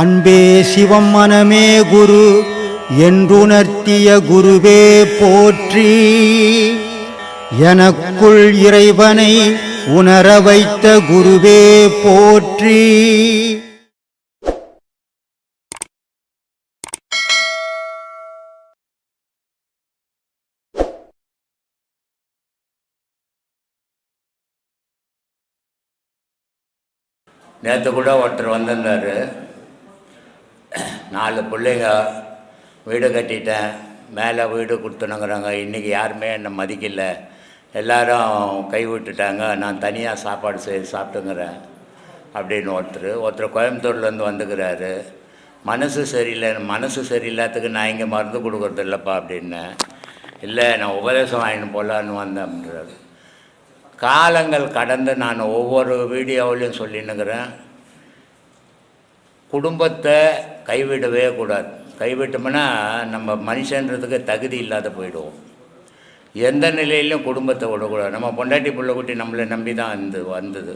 அன்பே சிவம் மனமே குரு என்றுணர்த்திய குருவே போற்றி. எனக்குள் இறைவனை உணர வைத்த குருவே போற்றி. நேற்று கூட ஒருத்தர் வந்திருந்தார். நாலு பிள்ளைங்க வீடு கட்டிட்டேன். மேலே வீடு கொடுத்துனுங்கிறாங்க. இன்றைக்கி யாருமே என்னை மதிக்கல. எல்லாரும் கை விட்டுட்டாங்க. நான் தனியாக சாப்பாடு செய்து சாப்பிட்டுங்கிறேன் அப்படின்னு ஒருத்தர் ஒருத்தர் கோயம்புத்தூர்லேருந்து வந்துக்கிறாரு. மனசு சரியில்லை. மனசு சரியில்லாததுக்கு நான் இங்கே மருந்து கொடுக்குறது இல்லைப்பா அப்படின்னேன் இல்லை நான் உபதேசம் வாங்கிட்டு போகலான்னு வந்தேன் காலங்கள் கடந்து நான் ஒவ்வொரு வீடியோவிலையும் சொல்லின்னுக்கிறேன் குடும்பத்தை கைவிடவே கூடாது. கைவிட்டோம்னா நம்ம மனுஷன்றதுக்கு தகுதி இல்லாத போயிடுவோம். எந்த நிலையிலும் குடும்பத்தை விடக்கூடாது. நம்ம பொண்டாட்டி பிள்ளைக்குட்டி குட்டி நம்மளை நம்பி தான் வந்து வந்தது.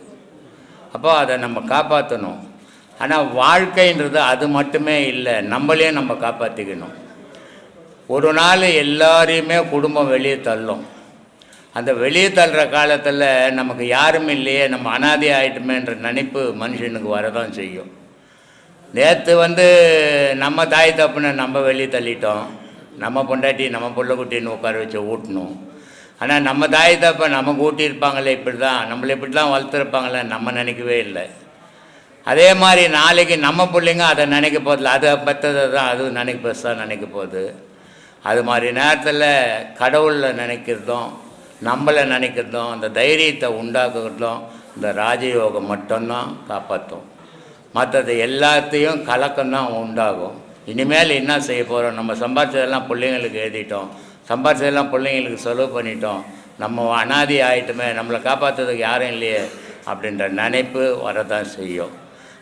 அப்போ அதை நம்ம காப்பாற்றணும் ஆனால் வாழ்க்கைன்றது அது மட்டுமே இல்லை நம்மளே நம்ம காப்பாற்றிக்கணும் ஒரு நாள் எல்லாரையுமே குடும்பம் வெளியே தள்ளும். அந்த வெளியே தள்ளுற காலத்தில் நமக்கு யாரும் இல்லையே நம்ம அனாதை ஆகிட்டுமேன்ற நினைப்பு மனுஷனுக்கு வரதான் செய்யும். நேற்று வந்து நம்ம தாய் தப்புன்னு நம்ம வெளியே தள்ளிட்டோம். நம்ம பொண்டாட்டி நம்ம பிள்ளை குட்டின்னு உட்கார வச்சு ஊட்டணும். ஆனால் நம்ம தாய் தப்பை நம்ம கூட்டியிருப்பாங்களே இப்படி தான் நம்மளை இப்படி தான் வளர்த்துருப்பாங்களே நம்ம நினைக்கவே இல்லை. அதே மாதிரி நாளைக்கு நம்ம பிள்ளைங்க அதை நினைக்க போதில்ல அதை பற்றதை தான் அது நினைக்க பெருசாக நினைக்க போகுது. அது மாதிரி நேரத்தில் கடவுளில் நினைக்கிறதும் நம்மளை நினைக்கிறதும் அந்த தைரியத்தை உண்டாக்குறதும் இந்த ராஜயோகம் மட்டும்தான் காப்பாற்றும். மற்றது எல்லாத்தையும் கலக்கம்தான் உண்டாகும். இனிமேல் என்ன செய்ய போகிறோம் நம்ம சம்பாதிச்சதெல்லாம் பிள்ளைங்களுக்கு எழுதிட்டோம். சம்பாதிச்சதெல்லாம் பிள்ளைங்களுக்கு செலவு பண்ணிட்டோம். நம்ம அனாதி ஆகிட்டுமே நம்மளை காப்பாற்றுறதுக்கு யாரும் இல்லையே அப்படின்ற நினைப்பு வரதான் செய்யும்.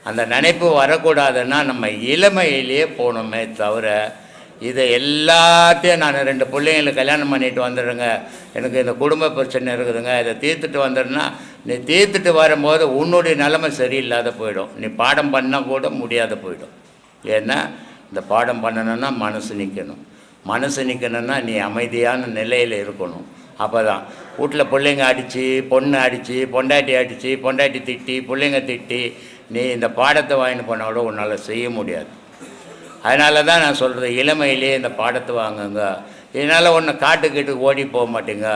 அந்த நினைப்பு வரக்கூடாதுன்னா நம்ம இளமையிலேயே போகணுமே தவிர இதை எல்லாத்தையும் நான் ரெண்டு பிள்ளைங்களுக்கு கல்யாணம் பண்ணிட்டு வந்துடுறேங்க. எனக்கு இந்த குடும்ப பிரச்சனை இருக்குதுங்க. இதை தீர்த்துட்டு வந்துடுனா நீ தீர்த்துட்டு வரும்போது உன்னுடைய நிலைமை சரியில்லாத போயிடும். நீ பாடம் பண்ணால் கூட முடியாத போயிடும். ஏன்னா இந்த பாடம் பண்ணணும்னா மனசு நிற்கணும் மனசு நிற்கணும்னா நீ அமைதியான நிலையில் இருக்கணும். அப்போ தான் வீட்டில் பிள்ளைங்க அடித்து பொண்ணு அடித்து பொண்டாட்டி அடித்து பொண்டாட்டி திட்டி பிள்ளைங்க திட்டி நீ இந்த பாடத்தை வாங்கிட்டு போனால் கூட உன்னால் செய்ய முடியாது. அதனால தான் நான் சொல்கிறது இளமையிலேயே இந்த பாடத்தை வாங்குங்க. இதனால் ஒன்று காட்டுக்கிட்டு ஓடி போக மாட்டேங்க.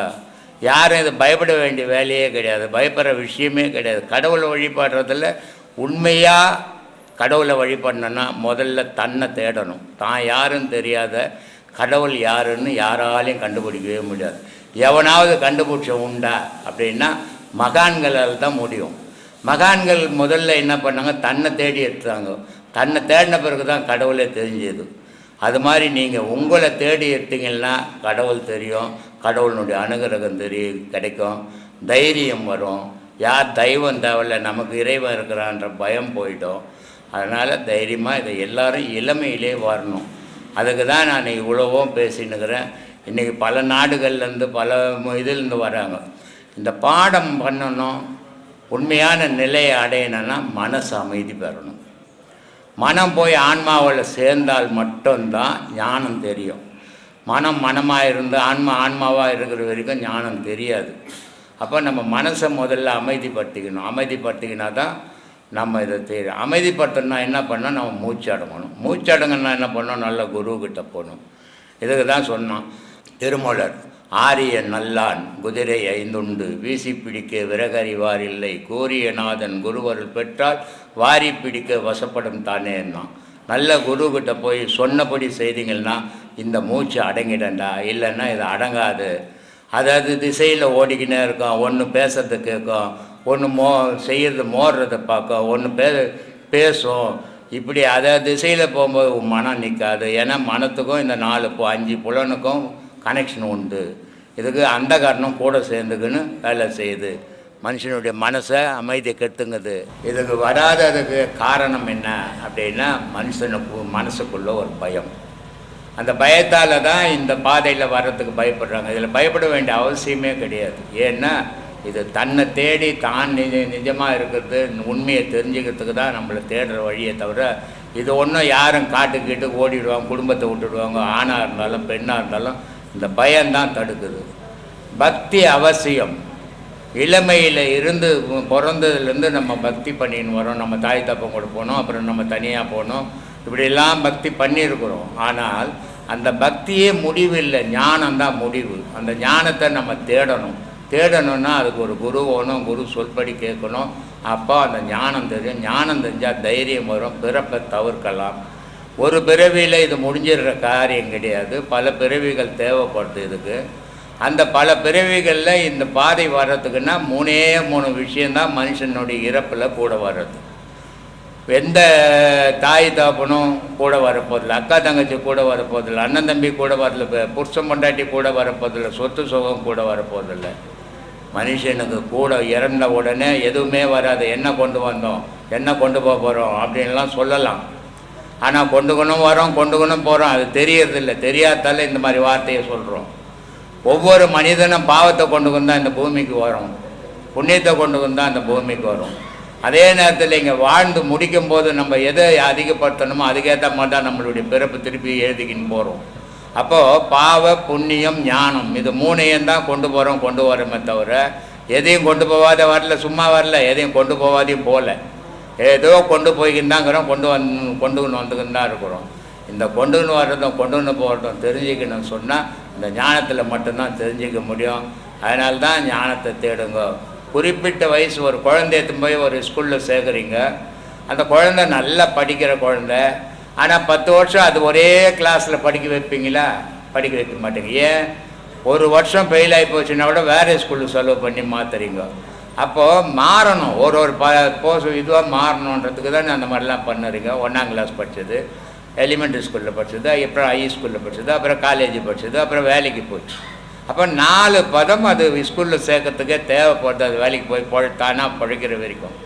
யாரும் இது பயப்பட வேண்டிய வேலையே கிடையாது பயப்படுற விஷயமே கிடையாது. கடவுளை வழிபாடுறதில் உண்மையாக கடவுளை வழிபடணுன்னா முதல்ல தன்னை தேடணும். தான் யாருன்னு தெரியாத கடவுள் யாருன்னு யாராலையும் கண்டுபிடிக்கவே முடியாது. எவனாவது கண்டுபிடிச்ச உண்டா அப்படின்னா மகான்களால் தான் முடியும். மகான்கள் முதல்ல என்ன பண்ணாங்க? தன்னை தேடி எடுத்தாங்க. தன்னை தேடின பிறகு தான் கடவுளே தெரிஞ்சது. அது மாதிரி நீங்கள் உங்களை தேடி எடுத்தீங்கன்னா கடவுள் தெரியும் கடவுளுடைய அனுகிரகம் தெரியும் கிடைக்கும் தைரியம் வரும். யார் தெய்வம் தேவையில்ல நமக்கு இறைவன் இருக்கிறான்ற பயம் போயிட்டோம் அதனால் தைரியமாக இதை எல்லோரும் இளமையிலே வரணும். அதுக்கு தான் நான் இவ்வளவும் பேசினுக்கிறேன் இன்றைக்கி பல நாடுகள்லேருந்து பல இதுலேருந்து வராங்க. இந்த பாடம் பண்ணணும் உண்மையான நிலையை அடையணும்னா மனசு அமைதி பெறணும். மனம் போய் ஆன்மாவில் சேர்ந்தால் மட்டும்தான் ஞானம் தெரியும். மனம் மனமாக இருந்து ஆன்மா ஆன்மாவாக இருக்கிற வரைக்கும் ஞானம் தெரியாது. அப்போ நம்ம மனசை முதல்ல அமைதிப்படுத்திக்கணும். அமைதிப்படுத்திக்கினா தான் நம்ம இதை தெரியும். அமைதிப்படுத்தணும்னா என்ன பண்ணோம் நம்ம மூச்சு அடங்கணும். மூச்சு என்ன பண்ணோம் நல்ல குருக்கிட்ட போகணும். இதுக்கு தான் சொன்னோம் திருமலர். ஆரிய நல்லான் குதிரை ஐந்துண்டு. வீசி பிடிக்க விறகறிவார் இல்லை. கோரிய நாதன் குருவருள் பெற்றால் வாரி பிடிக்க வசப்படும் தானேன்னா நல்ல குருக்கிட்ட போய் சொன்னபடி செய்தீங்கன்னா இந்த மூச்சு அடங்கிடண்டா? இல்லைன்னா இது அடங்காது. அதாவது திசையில் ஓடிக்கினே இருக்கும். ஒன்று பேசுறது கேட்கும். ஒன்று மோ செய்கிறது மோடுறதை பார்க்கும். ஒன்று பே பேசும். இப்படி அதை திசையில் போகும்போது மனம் நிற்காது ஏன்னா மனத்துக்கும் இந்த நாலு அஞ்சு புலனுக்கும் கனெக்ஷன் உண்டு. இதுக்கு அந்த காரணம் கூட சேர்ந்துக்குன்னு வேலை செய்யுது. மனுஷனுடைய மனசை அமைதியை கெடுத்துங்குது. இதுக்கு வராததுக்கு காரணம் என்ன அப்படின்னா மனுஷனுக்கு மனசுக்குள்ள ஒரு பயம். அந்த பயத்தால் தான் இந்த பாதையில் வர்றதுக்கு பயப்படுறாங்க. இதில் பயப்பட வேண்டிய அவசியமே கிடையாது. ஏன்னா இது தன்னை தேடி தான் நிஜ நிஜமாக இருக்கிறது. உண்மையை தெரிஞ்சுக்கிறதுக்கு தான் நம்மளை தேடுற வழியை தவிர இது ஒன்றும் யாரும் காட்டுக்கிட்டு ஓடிடுவாங்க குடும்பத்தை விட்டுடுவாங்க. ஆணாக இருந்தாலும் பெண்ணாக இருந்தாலும் இந்த பயம்தான் தடுக்குது. பக்தி அவசியம். இளமையில் இருந்து பிறந்ததுலேருந்து நம்ம பக்தி பண்ணின்னு வரோம். நம்ம தாய் தப்பம் கூட போனோம் அப்புறம் நம்ம தனியாக போனோம். இப்படியெல்லாம் பக்தி பண்ணியிருக்கிறோம் ஆனால் அந்த பக்தியே முடிவு இல்லை ஞானம் தான் முடிவு. அந்த ஞானத்தை நம்ம தேடணும். தேடணும்னா அதுக்கு ஒரு குரு வேணும். குரு சொல்படி கேட்கணும். அப்போ அந்த ஞானம் தெரியும். ஞானம் தெரிஞ்சால் தைரியம் வரும். பிறப்பை தவிர்க்கலாம். ஒரு பிறவியில் இது முடிஞ்சிடுற காரியம் கிடையாது. பல பிறவிகள் தேவைப்படுது இதுக்கு அந்த பல பிறவிகளில் இந்த பாதை வர்றதுக்குன்னா மூணே மூணு விஷயந்தான் மனுஷனுடைய இறப்பில் கூட வர்றது. எந்த தாய் தாப்பனும் கூட வரப்போதில்லை. அக்கா தங்கச்சி கூட வரப்போதில்லை. அண்ணன் தம்பி கூட வரல. புருஷன் பொண்டாட்டி கூட வரப்போதில்லை. சொத்து சுகம் கூட வரப்போதில்லை. மனுஷனுக்கு கூட இறந்த உடனே எதுவுமே வராது. என்ன கொண்டு வந்தோம்? என்ன கொண்டு போக போகிறோம் அப்படின்லாம் சொல்லலாம். ஆனால் கொண்டுக்கணும் வரோம் கொண்டுக்கணும் போகிறோம் அது தெரியறதில்ல. தெரியாதால இந்த மாதிரி வார்த்தையை சொல்கிறோம் ஒவ்வொரு மனிதனும் பாவத்தை கொண்டு வந்தால் இந்த பூமிக்கு வரும். புண்ணியத்தை கொண்டு வந்தால் இந்த பூமிக்கு வரும். அதே நேரத்தில் இங்கே வாழ்ந்து முடிக்கும் போது நம்ம எதை அதிகப்படுத்தணுமோ அதுக்கேற்ற மாதிரி தான் நம்மளுடைய பிறப்பு திருப்பி எழுதிக்கின்னு போகிறோம் அப்போது பாவ புண்ணியம் ஞானம் இது மூணையும் தான் கொண்டு போகிறோம் கொண்டு வரோமே தவிர எதையும் கொண்டு போகாத வரல சும்மா வரல எதையும் கொண்டு போகாதையும் போகல ஏதோ கொண்டு போய்கின்றாங்கிறோம் கொண்டு வந் கொண்டுன்னு வந்துக்கின்னு தான் இருக்கிறோம். இந்த கொண்டுன்னு வர்றதும் கொண்டுன்னு போகிறதும் தெரிஞ்சுக்கணும்னு சொன்னால் இந்த ஞானத்தில் மட்டும்தான் தெரிஞ்சுக்க முடியும். அதனால தான் ஞானத்தை தேடுங்க. குறிப்பிட்ட வயசு ஒரு குழந்தைய போய் ஒரு ஸ்கூலில் சேர்க்குறீங்க. அந்த குழந்தை நல்லா படிக்கிற குழந்தை. ஆனால் பத்து வருஷம் அது ஒரே கிளாஸில் படிக்க வைப்பீங்களா? படிக்க வைக்க மாட்டேங்க. ஏன்? ஒரு வருஷம் ஃபெயில் ஆகி போச்சுன்னா கூட வேறு ஸ்கூலுக்கு செலவு பண்ணி மாற்றுறீங்க அப்போது மாறணும். ஒரு ஒரு ப போஸ் இதுவாக மாறணுன்றதுக்கு தான் அந்த மாதிரிலாம் பண்ணுறீங்க ஒன்றாம் கிளாஸ் படித்தது எலிமெண்ட்ரி ஸ்கூலில் படித்தது அப்புறம் ஹை ஸ்கூலில் படித்தது அப்புறம் காலேஜ் படித்தது அப்புறம் வேலைக்கு போச்சு. அப்போ நாலு பதம் அது ஸ்கூலில் சேர்க்கறதுக்கே தேவைப்படுது. அது வேலைக்கு போய் பொழ தானாக பழைக்கிற வரைக்கும்.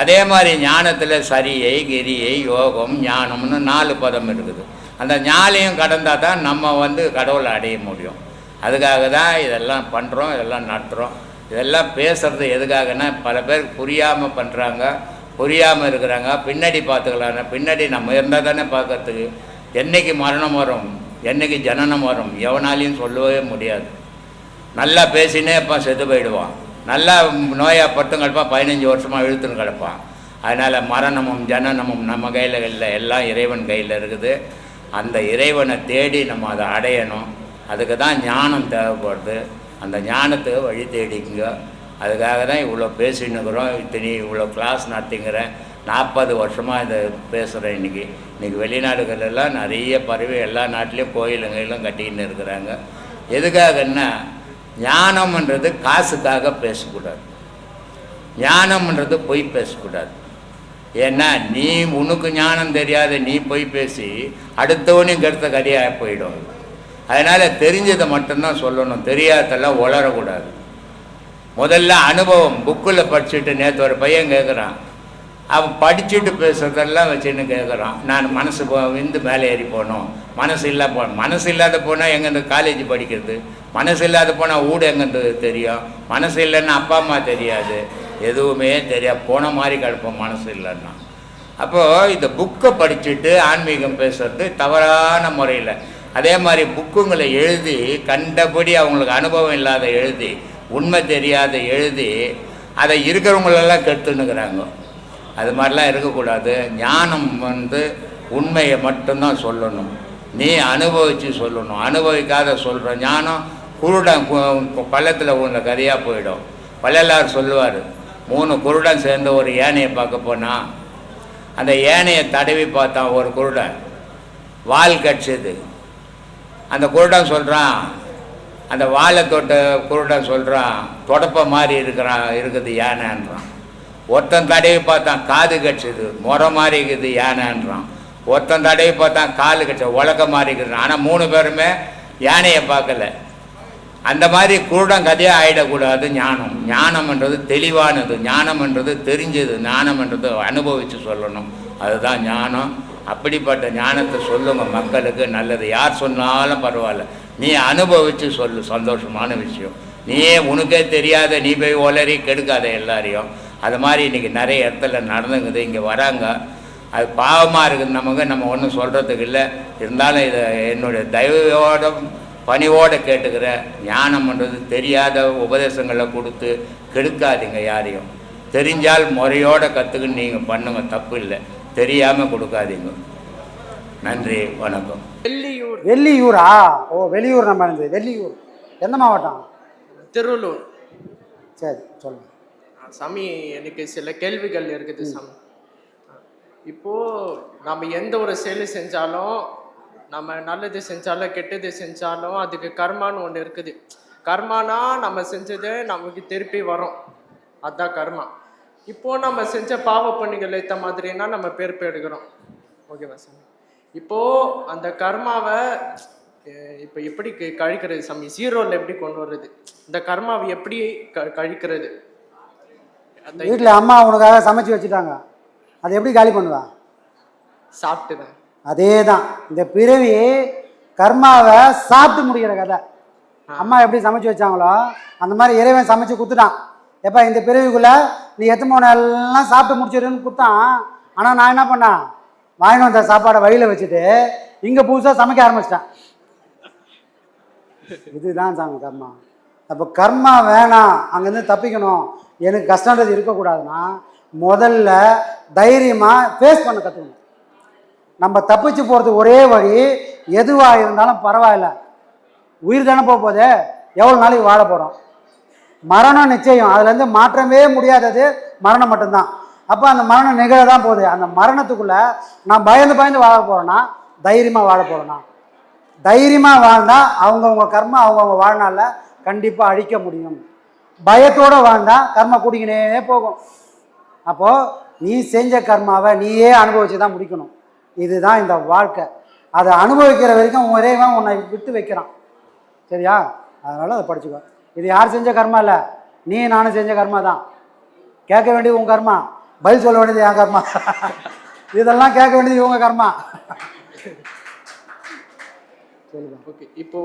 அதே மாதிரி ஞானத்தில் சரியை கிரியை யோகம் ஞானம்னு நாலு பதம் இருக்குது. அந்த ஞாலையும் கடந்தால் தான் நம்ம வந்து கடவுளை அடைய முடியும். அதுக்காக தான் இதெல்லாம் பண்ணுறோம் இதெல்லாம் நடத்துகிறோம் இதெல்லாம் பேசுறது எதுக்காகன்னா பல பேர் புரியாமல் பண்ணுறாங்க புரியாமல் இருக்கிறாங்க பின்னாடி பார்த்துக்கலாம்னா. பின்னாடி நம்ம இருந்தால் தானே பார்க்கறதுக்கு. என்னைக்கு மரணம் வரும் என்னைக்கு ஜனனம் வரும் எவனாலையும் சொல்லவே முடியாது. நல்லா பேசினே இப்போ செத்து போயிடுவான். நல்லா நோயாக பட்டும் கிடப்பான் பதினஞ்சு வருஷமாக இழுத்துன்னு கிடப்பான். அதனால் மரணமும் ஜனனமும் நம்ம கையில் இல்லை. எல்லாம் இறைவன் கையில் இருக்குது. அந்த இறைவனை தேடி நம்ம அதை அடையணும். அதுக்கு தான் ஞானம் தேவைப்படுது. அந்த ஞானத்தை வழி தேடிக்குங்க. அதுக்காக தான் இவ்வளோ பேசின்னுக்கிறோம். இத்தனி இவ்வளோ கிளாஸ் நடத்திங்கிறேன் நாற்பது வருஷமாக இதை பேசுகிறேன் இன்றைக்கி இன்றைக்கி வெளிநாடுகளெல்லாம் நிறைய பறவை எல்லா நாட்டிலையும் கோயிலுங்களும் கட்டிக்கின்னு இருக்கிறாங்க. எதுக்காகன்னா ஞானம்ன்றது காசுக்காக பேசக்கூடாது. ஞானம்ன்றது பொய் பேசக்கூடாது. ஏன்னா நீ உனக்கு ஞானம் தெரியாத நீ பொய் பேசி அடுத்தவனையும் கெடுத்த கதையாக போயிடும். அதனால் தெரிஞ்சதை மட்டும்தான் சொல்லணும். தெரியாதெல்லாம் உளரக்கூடாது முதல்ல அனுபவம் புக்கில் படிச்சுட்டு நேற்று ஒரு பையன் கேட்குறான் அவன் படிச்சுட்டு பேசுகிறதெல்லாம் வச்சுன்னு கேட்குறான் நான் மனசு போ விந்து மேலே ஏறி போகணும். மனசு இல்லா போ மனசு இல்லாத போனால் எங்கேருந்து காலேஜ் படிக்கிறது? மனசு இல்லாத போனால் ஊடு எங்கேருந்து தெரியும். மனசு இல்லைன்னா அப்பா அம்மா தெரியாது. எதுவுமே தெரியாது. போன மாதிரி கிடப்போம் மனசு இல்லைன்னா. அப்போது இந்த புக்கை படிச்சுட்டு ஆன்மீகம் பேசுறது தவறான முறையில். அதே மாதிரி புக்குங்களை எழுதி கண்டபடி அவங்களுக்கு அனுபவம் இல்லாத எழுதி உண்மை தெரியாத எழுதி அதை இருக்கிறவங்களெல்லாம் கெடுத்துன்னுக்குறாங்க. அது மாதிரிலாம் இருக்கக்கூடாது. ஞானம் வந்து உண்மையை மட்டும்தான் சொல்லணும். நீ அனுபவித்து சொல்லணும். அனுபவிக்காத சொல்கிற ஞானம் குருடன் பள்ளத்தில் உள்ள கதையாக போயிடும். பள்ளலார் சொல்லுவார் மூணு குருடன் சேர்ந்து ஒரு யானையை பார்க்க போனால் அந்த யானையை தடவி பார்த்தான் ஒரு குருடன். வால் கடிச்சது. அந்த குருடன் சொல்கிறான் அந்த வாழை தொட்ட குருடன் சொல்கிறான் தொடப்ப மாதிரி இருக்கிறான் இருக்குது யானைன்றான். ஒருத்தன் தடவி பார்த்தான் காது கடிச்சது முறை மாதிரி இருக்குது யானைன்றான். ஒருத்தன் தடவி பார்த்தான் காலு கட்சி உலக மாதிரி இருக்குது. ஆனால் மூணு பேருமே யானையை பார்க்கல. அந்த மாதிரி குருடம் கதையாக ஆகிடக்கூடாது ஞானம். ஞானம்ன்றது தெளிவானது ஞானம்ன்றது தெரிஞ்சது ஞானம்ன்றது அனுபவித்து சொல்லணும். அதுதான் ஞானம். அப்படிப்பட்ட ஞானத்தை சொல்லுங்க மக்களுக்கு நல்லது. யார் சொன்னாலும் பரவாயில்ல. நீ அனுபவித்து சொல்லு சந்தோஷமான விஷயம். நீயே உனக்கே தெரியாத நீ போய் ஒளறி கெடுக்காத எல்லாரையும். அது மாதிரி இன்றைக்கி நிறைய இடத்துல நடந்துங்குது. இங்கே வராங்க. அது பாவமாக இருக்குது. நமக்கு நம்ம ஒன்றும் சொல்கிறதுக்கு இல்லை. இருந்தாலும் இதை என்னுடைய தயவோட பணிவோடு கேட்டுக்கிறேன் ஞானம்ன்றது தெரியாத உபதேசங்களை கொடுத்து கெடுக்காதீங்க யாரையும். தெரிஞ்சால் முறையோடு கற்றுக்குன்னு நீங்கள் பண்ணுங்கள் தப்பு இல்லை. தெரியாமல் கொடுக்காதீங்க. நன்றி வணக்கம். வெள்ளியூர். வெள்ளியூரா? ஓ வெளியூர் நம்ம இருந்தது வெள்ளியூர். எந்த மாவட்டம்? திருவள்ளூர். சரி சொல்லுங்க. சாமி எனக்கு சில கேள்விகள் இருக்குது சாமி. இப்போ நம்ம எந்த ஒரு செயல் செஞ்சாலும் நம்ம நல்லது செஞ்சாலும் கெட்டது செஞ்சாலும் அதுக்கு கர்மான்னு ஒன்று இருக்குது. கர்மானா நம்ம செஞ்சது நமக்கு திருப்பி வரும். அதான் கர்மா. இப்போ நம்ம செஞ்ச பாவ பணிகள் ஏற்ற மாதிரினா நம்ம பேர் எடுக்கிறோம் ஓகேவா சாமி? இப்போ அந்த கர்மாவை இப்போ எப்படி கழிக்கிறது சாமி? ஜீரோவில் எப்படி கொண்டு வர்றது? இந்த கர்மாவை எப்படி க கழிக்கிறது? அந்த வீட்டில் அம்மா உனக்காக சமைச்சு வச்சுட்டாங்க. அதை எப்படி காலி பண்ணுவா? சாப்பிட்டு தான் அதே தான் இந்த பிறவி கர்மாவை சாப்பிட்டு முடிக்கிற கதை. அம்மா எப்படி சமைச்சு வச்சாங்களோ அந்த மாதிரி இறைவன் சமைச்சு கொடுத்துட்டான். எப்போ இந்த பிறவிக்குள்ளே நீ எத்தனை மூணு எல்லாம் சாப்பிட்டு முடிச்சிடுன்னு கொடுத்தான் ஆனால் நான் என்ன பண்ணேன் வாங்கிட்டு வந்த சாப்பாடை வழியில் வச்சுட்டு இங்கே புதுசாக சமைக்க ஆரம்பிச்சிட்டேன். இதுதான் சாமி கர்மா. அப்போ கர்மா வேணாம். அங்கேருந்து தப்பிக்கணும். எனக்கு கஷ்டன்றது இருக்கக்கூடாதுன்னா முதல்ல தைரியமாக ஃபேஸ் பண்ண கற்றுக்கணும் நம்ம தப்பிச்சு போகிறது ஒரே வழி எதுவாக இருந்தாலும் பரவாயில்ல. உயிர் தானே போக போதே எவ்வளோ நாளைக்கு வாழ போகிறோம் மரணம் நிச்சயம். அதுலேருந்து மாற்றவே முடியாதது மரணம் மட்டும்தான். அப்போ அந்த மரணம் நிகழ தான் போகுது. அந்த மரணத்துக்குள்ளே நான் பயந்து பயந்து வாழ போகிறேன்னா தைரியமாக வாழ போகிறேன்னா தைரியமாக வாழ்ந்தால் அவங்கவுங்க கர்மம் அவங்கவுங்க வாழ்நாளில் கண்டிப்பாக அழிக்க முடியும். பயத்தோடு வாழ்ந்தால் கர்ம கூடிக்கினே போகும். அப்போது நீ செஞ்ச கர்மாவை நீயே அனுபவித்து தான் முடிக்கணும். இதுதான் இந்த வாழ்க்கை. அதை அனுபவிக்கிற வரைக்கும் உன் இறைவன் உன்னை விட்டு வைக்கிறான். சரியா? அதனால் அதை படிச்சுக்கோ. இது யார் செஞ்ச கர்மா இல்லை? நீ நானும் செஞ்ச கர்மா தான். கேட்க வேண்டியது உன் கர்மா. பதில் சொல்ல வேண்டியது என் கர்மா. இதெல்லாம் கேட்க வேண்டியது இவங்க கர்மா. ஓகே இப்போ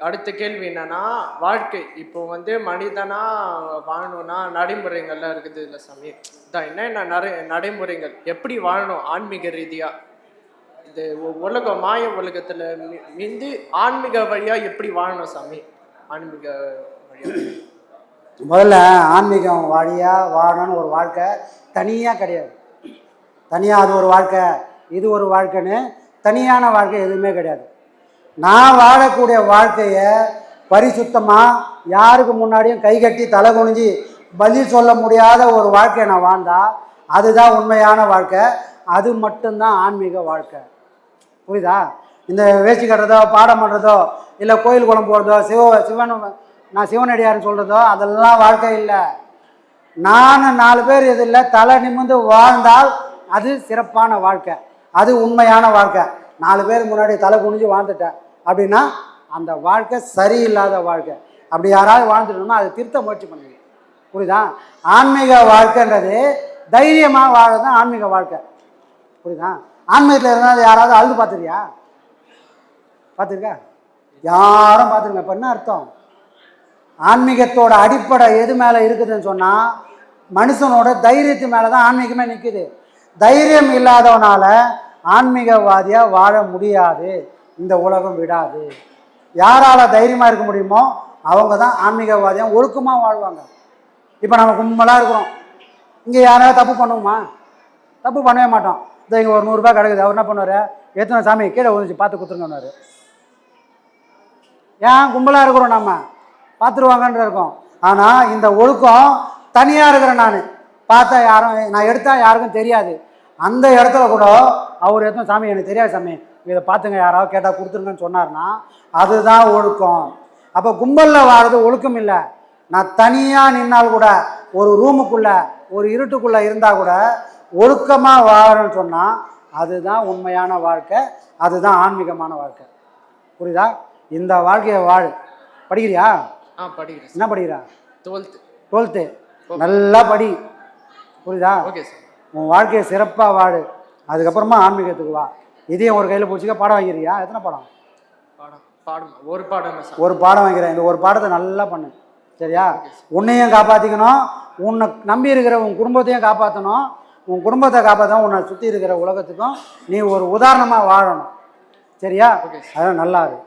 அடுத்த கேள்வி என்னன்னா வாழ்க்கை. இப்போ வந்து மனிதனா வாழணும்னா நடைமுறைகள்லாம் இருக்குது இல்லை சாமி. இதான் என்னென்ன நடை நடைமுறைகள்? எப்படி வாழணும் ஆன்மீக ரீதியா? இது உலகம் மாய உலகத்துல மி- மிந்து ஆன்மீக வழியா எப்படி வாழணும் சாமி? ஆன்மீக முதல்ல ஆன்மீகம் வாழியாக வாழணும்னு ஒரு வாழ்க்கை தனியாக கிடையாது. தனியாக அது ஒரு வாழ்க்கை இது ஒரு வாழ்க்கைன்னு தனியான வாழ்க்கை எதுவுமே கிடையாது. நான் வாழக்கூடிய வாழ்க்கையை பரிசுத்தமாக யாருக்கு முன்னாடியும் கை கட்டி தலை குனிஞ்சு பதில் சொல்ல முடியாத ஒரு வாழ்க்கையை நான் வாழ்ந்தா அதுதான் உண்மையான வாழ்க்கை. அது மட்டும்தான் ஆன்மீக வாழ்க்கை. புரியுதா? இந்த வேஷ்டி கட்டுறதோ பாடம் பண்ணுறதோ இல்லை கோயில் குளம் போகிறதோ சிவ சிவன் நான் சிவனடியார்னு சொல்கிறதோ அதெல்லாம் வாழ்க்கை இல்லை. நான் நாலு பேர் இதில் தலை நிமிர்ந்து வாழ்ந்தால் அது சிறப்பான வாழ்க்கை. அது உண்மையான வாழ்க்கை. நாலு பேர் முன்னாடி தலை குனிஞ்சு வாழ்ந்துட்டேன். அப்படின்னா அந்த வாழ்க்கை சரியில்லாத வாழ்க்கை. அப்படி யாராவது வாழ்ந்துட்டோம்னா அதை திருத்த முயற்சி பண்ணுங்க புரியுதா? ஆன்மீக வாழ்க்கைன்றது தைரியமாக வாழறது தான் ஆன்மீக வாழ்க்கை. புரியுதா? ஆன்மீகத்தில் இருந்தால் யாராவது அழுது பார்த்துருக்கியா? பார்த்துருக்கா? யாரும் பார்த்துருங்க இப்போ என்ன அர்த்தம்? ஆன்மீகத்தோட அடிப்படை எது மேலே இருக்குதுன்னு சொன்னால் மனுஷனோட தைரியத்து மேலே தான் ஆன்மீகமே நிற்குது தைரியம் இல்லாதவனால் ஆன்மீகவாதியாக வாழ முடியாது. இந்த உலகம் விடாது. யாரால் தைரியமாக இருக்க முடியுமோ அவங்க தான் ஆன்மீகவாதியாக ஒழுக்கமாக வாழ்வாங்க. இப்போ நம்ம கும்பலாக இருக்கிறோம். இங்கே யாராவது தப்பு பண்ணுவோமா? தப்பு பண்ணவே மாட்டோம். இந்த இங்கே ஒரு நூறுரூபா கிடைக்குது. அவர் என்ன பண்ணுவார்? எத்தனை சாமி கீழே விழுந்துச்சு பார்த்து கொடுத்துருங்கன்னாரு ஏன் கும்பலாக இருக்கிறோம் நம்ம பார்த்துருவாங்கன்ற இருக்கும். ஆனால் இந்த ஒழுக்கம் தனியாக இருக்கிறேன் நான். பார்த்தா யாரும் நான் எடுத்தால் யாருக்கும் தெரியாது. அந்த இடத்துல கூட அவர் எத்தனை சாமி எனக்கு தெரியாது சாமி. இதை பார்த்துங்க யாராவது கேட்டால் கொடுத்துருங்கன்னு சொன்னார்னா அதுதான் ஒழுக்கம். அப்போ கும்பலில் வாழறது ஒழுக்கம் இல்லை. நான் தனியாக நின்னால் கூட ஒரு ரூமுக்குள்ளே ஒரு இருட்டுக்குள்ளே இருந்தால் கூட ஒழுக்கமாக வாழணும்னு சொன்னால் அதுதான் உண்மையான வாழ்க்கை. அதுதான் ஆன்மீகமான வாழ்க்கை. புரியுதா? இந்த வாழ்க்கையை வாழ். படிக்கிறியா? படிக்கிறேன் என்ன படிக்கிறா? டுவெல்த்து டுவெல்த்து நல்லா படி. புரியுதா? ஓகே சார் உன் வாழ்க்கையை சிறப்பாக வாழு. அதுக்கப்புறமா ஆன்மீகத்துக்கு வா. இதையும் ஒரு கையில் பிடிச்சிக்க பாடம் வாங்கிறியா எத்தனை பாடம்? பாடம் பாடம்? ஒரு பாடம் ஒரு பாடம் வாங்கிறேன் இந்த ஒரு பாடத்தை நல்லா பண்ணு. சரியா? உன்னையும் காப்பாற்றிக்கணும் உன்னை நம்பி இருக்கிற உன் குடும்பத்தையும் காப்பாற்றணும் உன் குடும்பத்தை காப்பாற்ற உன்னை சுற்றி இருக்கிற உலகத்துக்கும் நீ ஒரு உதாரணமாக வாழணும். சரியா? அதான் நல்லா இருக்கு.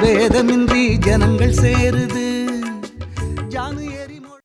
பேதமின்றி ஜனங்கள் சேருது